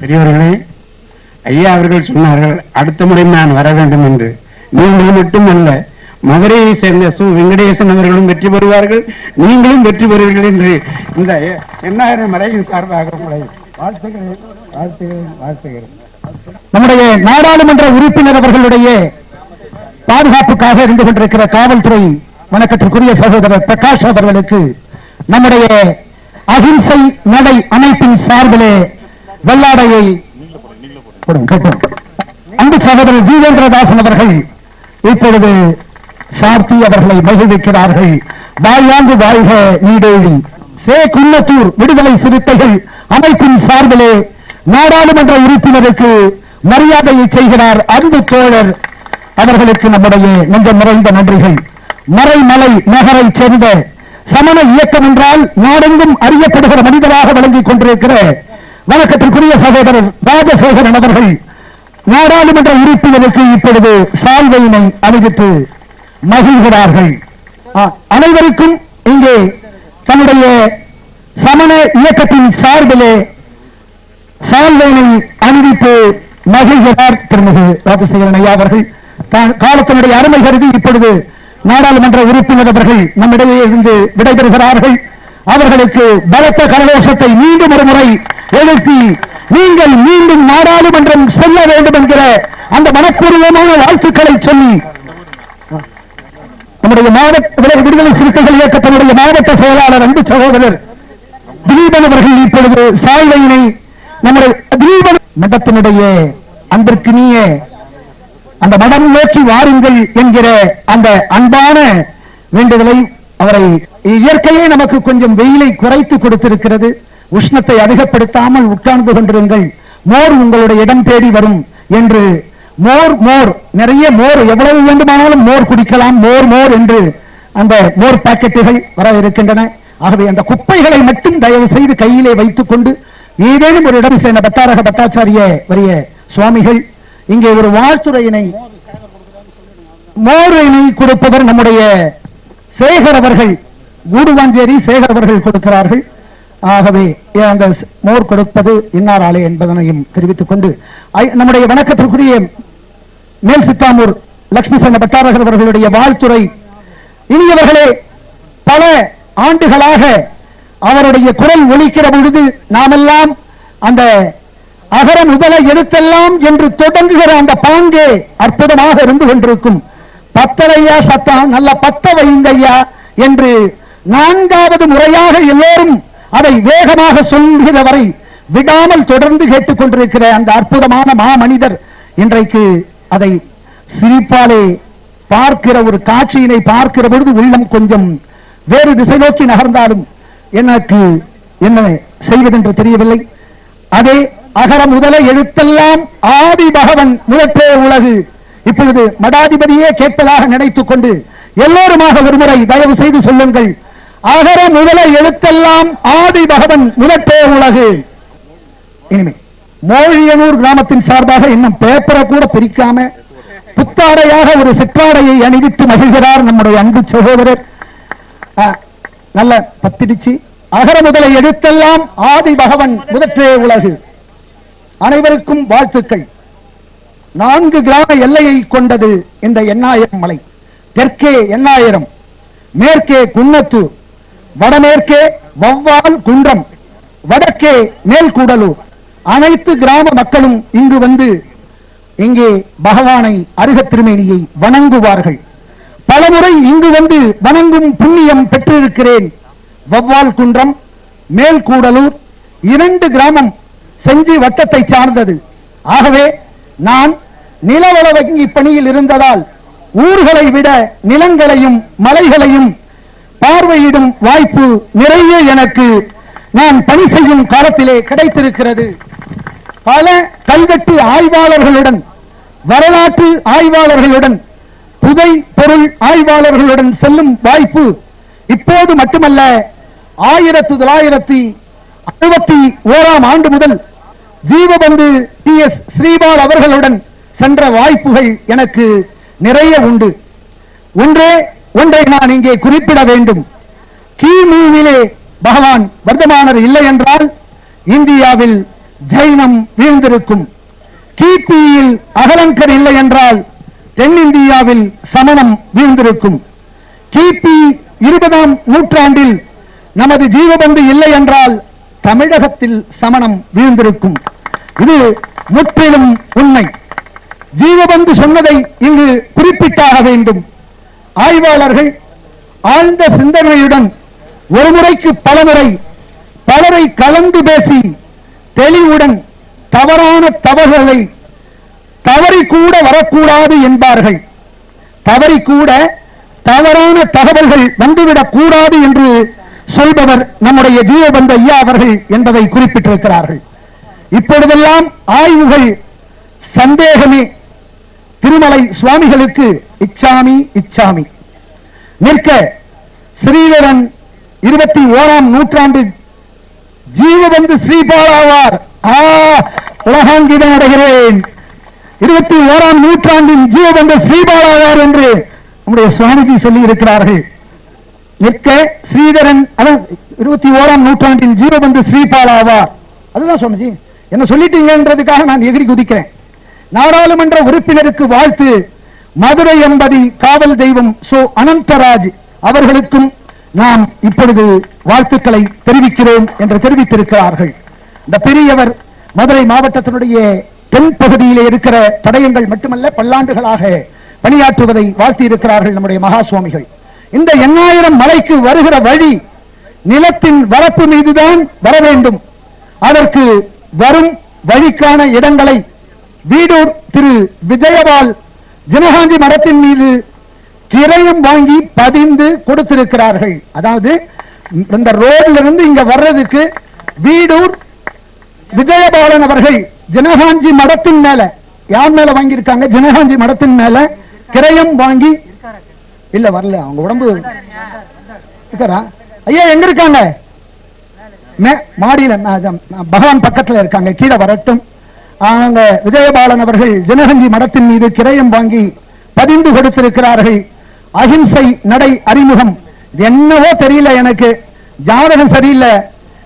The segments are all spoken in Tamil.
பெரியவர்களே ஐயா அவர்கள் சொன்னார்கள் அடுத்த முறை நான் வர வேண்டும் என்று. நீங்கள் மட்டுமல்ல மதுரையை சேர்ந்த சு. வெங்கடேசன் அவர்களும் வெற்றி பெறுவார்கள். நீங்களும் வெற்றி பெறுவீர்கள் என்று இந்த எண்ணாயிரம் மலையின் சார்பாக உங்களை வாழ்த்துகிறேன் வாழ்த்துகிறேன் வாழ்த்துகிறேன். நம்முடைய நாடாளுமன்ற உறுப்பினர் அவர்களுடைய பாதுகாப்புக்காக இருந்து கொண்டிருக்கிற காவல்துறை வணக்கத்திற்குரிய சகோதரர் பிரகாஷ் அவர்களுக்கு நம்முடைய அகிம்சை நடை அமைப்பின் சார்பிலே வெள்ளாடையை அன்பு சகோதரர் ஜீவேந்திரதாசன் அவர்கள் இப்பொழுது சார்த்தி அவர்களை மகிழ்விக்கிறார்கள். வாழ்வாங்கு வாழ்க நீடேழி சே குன்னத்தூர் விடுதலை சிறுத்தைகள் அமைப்பின் சார்பிலே நாடாளுமன்ற உறுப்பினருக்கு மரியாதையை செய்கிறார் அன்பு தோழர் அவர்களுக்கு நம்முடைய நெஞ்சம் நிறைந்த நன்றிகள். மறைமலை நகரை சேர்ந்த சமண இயக்கம் என்றால் நாடெங்கும் அறியப்படுகிற மனிதராக வழங்கிக் கொண்டிருக்கிற வணக்கத்திற்குரிய சகோதரர் ராஜசேகரன் அவர்கள் நாடாளுமன்ற உறுப்பினருக்கு இப்பொழுது சால்வையினை அணிவித்து மகிழ்கிறார்கள். அனைவருக்கும் இங்கே தன்னுடைய சமண இயக்கத்தின் சார்பிலே சால்வையினை அணிவித்து மகிழ்கிறார் திருமிகு ராஜசேகரன் ஐயா அவர்கள். காலத்தினுடைய அருமை கருதி இப்பொழுது நாடாளுமன்ற உறுப்பினர் அவர்கள் நம்மிடையே இருந்து விடைபெறுகிறார்கள். அவர்களுக்கு பலத்த கரகோஷத்தை மீண்டும் ஒரு முறை எழுப்பி நீங்கள் மீண்டும் நாடாளுமன்றம் செல்ல வேண்டும் என்கிற அந்த மனப்பூர்வமான வாழ்த்துக்களை சொல்லி நம்முடைய மாவட்ட விடுதலை- விடுதலை சிறுத்தைகள் இயக்கத்தினுடைய மாவட்ட செயலாளர் அன்பு சகோதரர் திலீபன் அவர்கள் இப்பொழுது சாய்வையினை நம்முடைய திலீபன் மட்டத்தினுடைய அன்பிற்கினிய அந்த மடம் நோக்கி வாருங்கள் என்கிற அந்த அன்பான வேண்டுதலை அவரை இயற்கையே நமக்கு கொஞ்சம் வெயிலை குறைத்து கொடுத்திருக்கிறது. உஷ்ணத்தை அதிகப்படுத்தாமல் உட்கார்ந்து கொண்டிருங்கள். மோர் உங்களுடைய இடம் தேடி வரும் என்று. மோர் மோர் நிறைய மோர் எவ்வளவு வேண்டுமானாலும் மோர் குடிக்கலாம். மோர் மோர் என்று அந்த மோர் பாக்கெட்டுகள் வர இருக்கின்றன. ஆகவே அந்த குப்பைகளை மட்டும் தயவு செய்து கையிலே வைத்துக் கொண்டு ஏதேனும் ஒரு இடம் சேர்ந்த பட்டாரக பட்டாச்சாரிய வரிய சுவாமிகள் இங்கே ஒரு வாழ்த்துறையினை மோரினை கொடுப்பவர் நம்முடைய சேகர் அவர்கள் கூடுவாஞ்சேரி சேகர் அவர்கள் கொடுக்கிறார்கள். ஆகவே அந்த மோர் கொடுப்பது இன்னாராலே என்பதனையும் தெரிவித்துக் கொண்டு நம்முடைய வணக்கத்திற்குரிய மேல் சித்தாமூர் லட்சுமி சங்க பட்டாரகர் அவர்களுடைய வாழ்த்துறை. இனியவர்களே பல ஆண்டுகளாக அவருடைய குரல் ஒலிக்கிற பொழுது நாமெல்லாம் அந்த அகர முதல எழுத்தெல்லாம் என்று தொடங்குகிற அந்த பாங்கே அற்புதமாக இருந்து கொண்டிருக்கும். பத்தலையா சத்தம் நல்ல பத்த வைங்கய்யா என்று நான்காவது முறையாக எல்லோரும் அதை வேகமாக சொல்கிற வரை விடாமல் தொடர்ந்து கேட்டுக்கொண்டிருக்கிற அந்த அற்புதமான மாமனிதர் இன்றைக்கு அதை சிரிப்பாலே பார்க்கிற ஒரு காட்சியினை பார்க்கிற பொழுது உள்ளம் கொஞ்சம் வேறு திசை நோக்கி நகர்ந்தாலும் எனக்கு என்ன செய்வதென்று தெரியவில்லை. அதே அகர முதல எழுத்தெல்லாம் ஆதி பகவன் முதற்றே உலகு. இப்பொழுது மடாதிபதியே கேட்பதாக நினைத்துக் கொண்டு எல்லோருமாக ஒருமுறை தயவு செய்து சொல்லுங்கள். அகர முதல எழுத்தெல்லாம் ஆதி பகவன் முதற்றே உலகு. இனிமே மோழியனூர் கிராமத்தின் சார்பாக இன்னும் பேப்பரை கூட பிரிக்காம புத்தாடையாக ஒரு சிற்றாடையை அணிவித்து மகிழ்கிறார் நம்முடைய அன்பு சகோதரர். நல்ல பத்திடிச்சு. அகர முதலை எழுத்தெல்லாம் ஆதி பகவன் முதற்றே உலகு. அனைவருக்கும் வாழ்த்துக்கள். நான்கு கிராம எல்லையை கொண்டது இந்த எண்ணாயிரம் மலை. தெற்கே எண்ணாயிரம் மேற்கே குன்னத்தூர் வடமேற்கே வவ்வால் குன்றம் வடக்கே மேல்கூடலூர். அனைத்து கிராம மக்களும் இங்கு வந்து இங்கே பகவானை அருக திருமேனியை வணங்குவார்கள். பலமுறை இங்கு வந்து வணங்கும் புண்ணியம் பெற்றிருக்கிறேன். வவ்வால் குன்றம் மேல்கூடலூர் இரண்டு கிராமம் செஞ்சி வட்டத்தை சார்ந்தது. ஆகவே நான் நிலவள வங்கி பணியில் இருந்ததால் ஊர்களை விட நிலங்களையும் மலைகளையும் பார்வையிடும் வாய்ப்பு நிறைய எனக்கு நான் பணி செய்யும் காலத்திலே கிடைத்திருக்கிறது. பல கல்வெட்டு ஆய்வாளர்களுடன் வரலாற்று ஆய்வாளர்களுடன் புதை பொருள் ஆய்வாளர்களுடன் செல்லும் வாய்ப்பு இப்போது மட்டுமல்ல ஆயிரத்து தொள்ளாயிரத்தி அறுபத்தி ஓராம் ஆண்டு முதல் ஜீவபந்து டி எஸ் ஸ்ரீபால் அவர்களுடன் சென்ற வாய்ப்புகள் எனக்கு நிறைய உண்டு. ஒன்றே ஒன்றை நான் இங்கே குறிப்பிட வேண்டும். கிமுவிலே பகவான் வர்த்தமானர் இல்லை என்றால் இந்தியாவில் ஜைனம் வீழ்ந்திருக்கும். கிபியில் அகலங்கர் இல்லை என்றால் தென்னிந்தியாவில் சமணம் வீழ்ந்திருக்கும். கிபி இருபதாம் நூற்றாண்டில் நமது ஜீவபந்து இல்லை என்றால் தமிழகத்தில் சமணம் வீழ்ந்திருக்கும். இது முற்றிலும் உண்மை. ஜீவபந்து சொன்னதை இங்கு குறிப்பிட்டாக வேண்டும். ஆய்வாளர்கள் ஆழ்ந்த சிந்தனையுடன் ஒரு முறைக்கு பல முறை பலரை கலந்து பேசி தெளிவுடன் தவறான தவறுகளை தவறி கூட வரக்கூடாது என்பார்கள். தவறி கூட தவறான தகவல்கள் வந்துவிடக் கூடாது என்று சொல்பவர் நம்முடைய ஜீவபந்த ஐயா அவர்கள் என்பதை குறிப்பிட்டிருக்கிறார்கள். இப்பொழுதெல்லாம் ஆய்வுகள் சந்தேகமே திருமலை சுவாமிகளுக்கு இச்சாமி இச்சாமி. நிற்க ஸ்ரீதரன் இருபத்தி ஓராம் நூற்றாண்டு ஜீவபந்து ஸ்ரீபாலாவார். ஆ உலகாங்கிதம் அடைகிறேன். இருபத்தி ஓராம் நூற்றாண்டின் ஜீவபந்த ஸ்ரீபாலாவார் என்று நம்முடைய சுவாமிஜி சொல்லி இருக்கிறார்கள் நிற்க ஸ்ரீதரன் அதான் இருபத்தி ஓராம் நூற்றாண்டின் ஜீவபந்து ஸ்ரீபாலாவார். அதுதான் சுவாமிஜி. என்ன சொல்லிட்டீங்கன்றதுக்காக நான் எதிரி குதிக்கிறேன். நாடாளுமன்ற உறுப்பினருக்கு வாழ்த்து. மதுரை எம்பதி காவல் தெய்வம் சோ அனந்தராஜ் அவர்களுக்கும் நாம் இப்பொழுது வாழ்த்துக்களை தெரிவிக்கிறோம் என்று தெரிவித்திருக்கிறார்கள். இந்த பெரியவர் மதுரை மாவட்டத்தினுடைய தென் பகுதியிலே இருக்கிற தடயங்கள் மட்டுமல்ல பல்லாண்டுகளாக பணியாற்றுவதை வாழ்த்தி இருக்கிறார்கள் நம்முடைய மகா சுவாமிகள் இந்த எண்ணாயிரம் மலைக்கு வருகிற வழி நிலத்தின் வரப்பு மீதுதான் வர வேண்டும். அதற்கு வரும் வழிக்கான இடங்களை வீடூர் திரு விஜயபால் ஜனகாஞ்சி மடத்தின் மீது கிரயம் வாங்கி பதிந்து கொடுத்திருக்கிறார்கள். அதாவது இந்த ரோட்ல இருந்து இங்க வர்றதுக்கு வீடூர் விஜயபாலன் அவர்கள் ஜனகாஞ்சி மடத்தின் மேல யார் மேல வாங்கியிருக்காங்க? ஜனகாஞ்சி மடத்தின் மேல கிரயம் வாங்கி இல்ல வரல அவங்க உடம்பு இருக்கிறா? ஐயா எங்க இருக்காங்க? மே- மாடியில பகவான் பக்கத்துல இருக்காங்க கீழே வரட்டும். அவங்க விஜயபாலன் அவர்கள் ஜனகஞ்சி மடத்தின் மீது கிரயம் வாங்கி பதிந்து கொடுத்திருக்கிறார்கள். அஹிம்சை நடை அறிமுகம். என்னவோ தெரியல எனக்கு. ஜாதகம் சரியில்லை.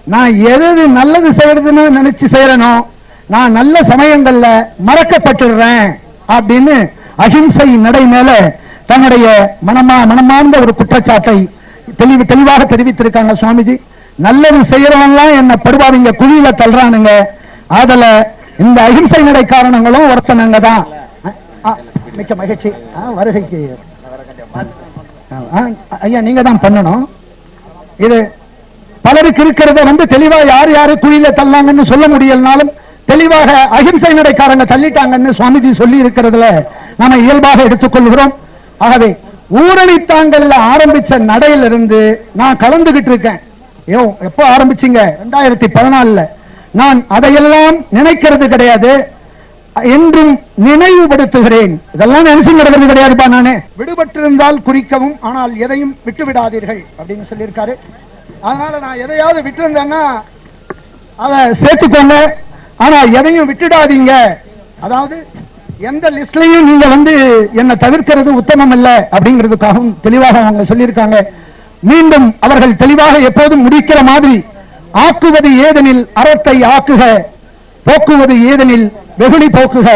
நான் எது எது நல்லது செய்யறதுன்னு நினைச்சு செய்யறனோ நான் நல்ல சமயங்கள்ல மறக்கப்பட்டுடுறேன் அப்படின்னு அஹிம்சை நடை மேல தன்னுடைய மனமா மனமார்ந்த ஒரு குற்றச்சாட்டை தெளிவு தெளிவாக தெரிவித்திருக்காங்க சுவாமிஜி. நல்லது செய்யறவன்லாம் என்ன படுவாங்க குழியில தள்ளுறானுங்க. அதில் இந்த அகிம்சை நடை காரணங்களும் ஒருத்தனங்க தான் மிக்க மகிழ்ச்சி. ஆ, வருகைக்கு. ஆ, ஐயா நீங்க தான் பண்ணணும். இது பலருக்கு இருக்கிறத வந்து தெளிவா யார் யாரு குழியில தள்ளாங்கன்னு சொல்ல முடியலனாலும் தெளிவாக அகிம்சை நடைக்காரங்க தள்ளிட்டாங்கன்னு சுவாமிஜி சொல்லி இருக்கிறதுல நாம இயல்பாக எடுத்துக்கொள்கிறோம். ஆகவே ஊரணி தாங்கல்ல ஆரம்பிச்ச நடையிலிருந்து நான் கலந்துகிட்டு இருக்கேன். ஏ எப்போ ஆரம்பிச்சீங்க? ரெண்டாயிரத்தி பதினாலுல. நான் அதையெல்லாம் நினைக்கிறது கிடையாது என்றும் நினைவுபடுத்துகிறேன். இதெல்லாம் நினைச்சு நடக்கிறது கிடையாதுப்பா நானு. விடுபட்டிருந்தால் குறிக்கவும் ஆனால் எதையும் விட்டு விடாதீர்கள் அப்படின்னு சொல்லியிருக்காரு. அதனால நான் எதையாவது விட்டுருந்தேன்னா அதை சேர்த்துக்கோங்க. ஆனா எதையும் விட்டுடாதீங்க. அதாவது எந்த லிஸ்ட்லயும் நீங்க வந்து என்னை தவிர்க்கிறது உத்தமம் இல்ல அப்படிங்கிறதுக்காகவும் தெளிவாக அவங்க சொல்லியிருக்காங்க. மீண்டும் அவர்கள் தெளிவாக எப்போதும் முடிக்கிற மாதிரி ஆக்குவது ஏதெனில் அறத்தை ஆக்குக போக்குவது ஏதெனில் வெகுளி போக்குக.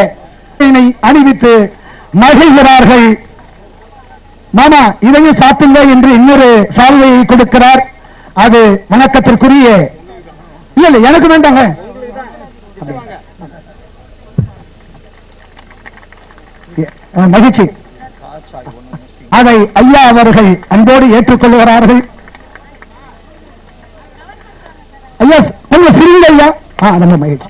அணிவித்து மகிழ்கிறார்கள். மாமா இதையும் சாத்துங்க என்று இன்னொரு சால்வையை கொடுக்கிறார். அது வணக்கத்திற்குரிய இல்ல இல்ல எனக்கு வேண்டாங்க. மகிழ்ச்சி. அதை ஐயா அவர்கள் அன்போடு ஏற்றுக்கொள்கிறார்கள். ஐயா கொஞ்சம் சிரிங்க ஐயா. ஆ ரொம்ப மகிழ்ச்சி.